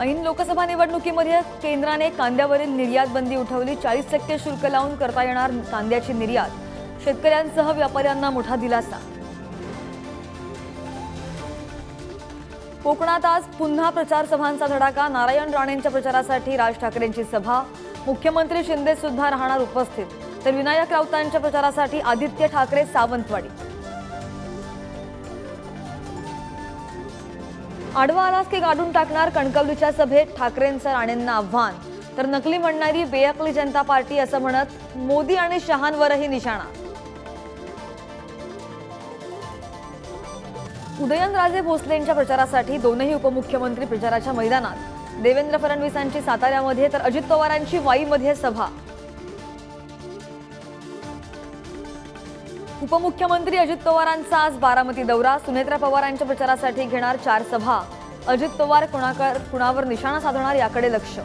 ऐन लोकसभा निवडणुकीमध्ये केंद्राने कांद्यावरील निर्यात बंदी उठवली. चाळीस टक्के शुल्क लावून करता येणार कांद्याची निर्यात. शेतकऱ्यांसह व्यापाऱ्यांना मोठा दिलासा. कोकणात आज पुन्हा प्रचार सभांचा धडाका. नारायण राणेंच्या प्रचारासाठी राज ठाकरेंची सभा. मुख्यमंत्री शिंदे सुद्धा राहणार उपस्थित. तर विनायक राऊतांच्या प्रचारासाठी आदित्य ठाकरे सावंतवाडी. आडवा आलास की गाडून टाकणार कणकवलीच्या सभेत ठाकरेंचं राणेंना आव्हान? तर नकली म्हणणारी बेअकली जनता पार्टी असं म्हणत मोदी आणि शहांवरही निशाणा. उदयनराजे भोसलेंच्या प्रचारासाठी दोनही उपमुख्यमंत्री प्रचाराच्या मैदानात. देवेंद्र फडणवीसांची साताऱ्यामध्ये तर अजित पवारांची वाईमध्ये सभा. उपमुख्यमंत्री अजित पवारांचा आज बारामती दौरा. सुनेत्रा पवारांच्या प्रचारासाठी घेणार चार सभा. अजित पवार कुणाकर कुणावर निशाणा साधणार याकडे लक्ष.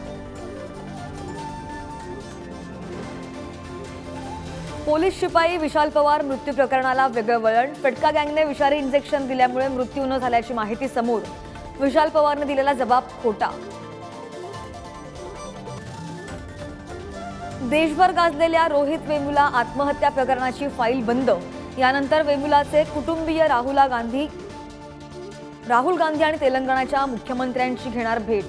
पोलीस शिपाई विशाल पवार मृत्यू प्रकरणाला वेगळं वळण. फटका गँगने विषारी इंजेक्शन दिल्यामुळे मृत्यू न झाल्याची माहिती समोर. विशाल पवारने दिलेला जबाब खोटा. देशभर गाजलेल्या रोहित वेमुला आत्महत्या प्रकरणाची फाईल बंद. यानंतर वेमुलाचे कुटुंबीय राहुला गांधी राहुल गांधी आणि तेलंगणाच्या मुख्यमंत्र्यांची घेणार भेट.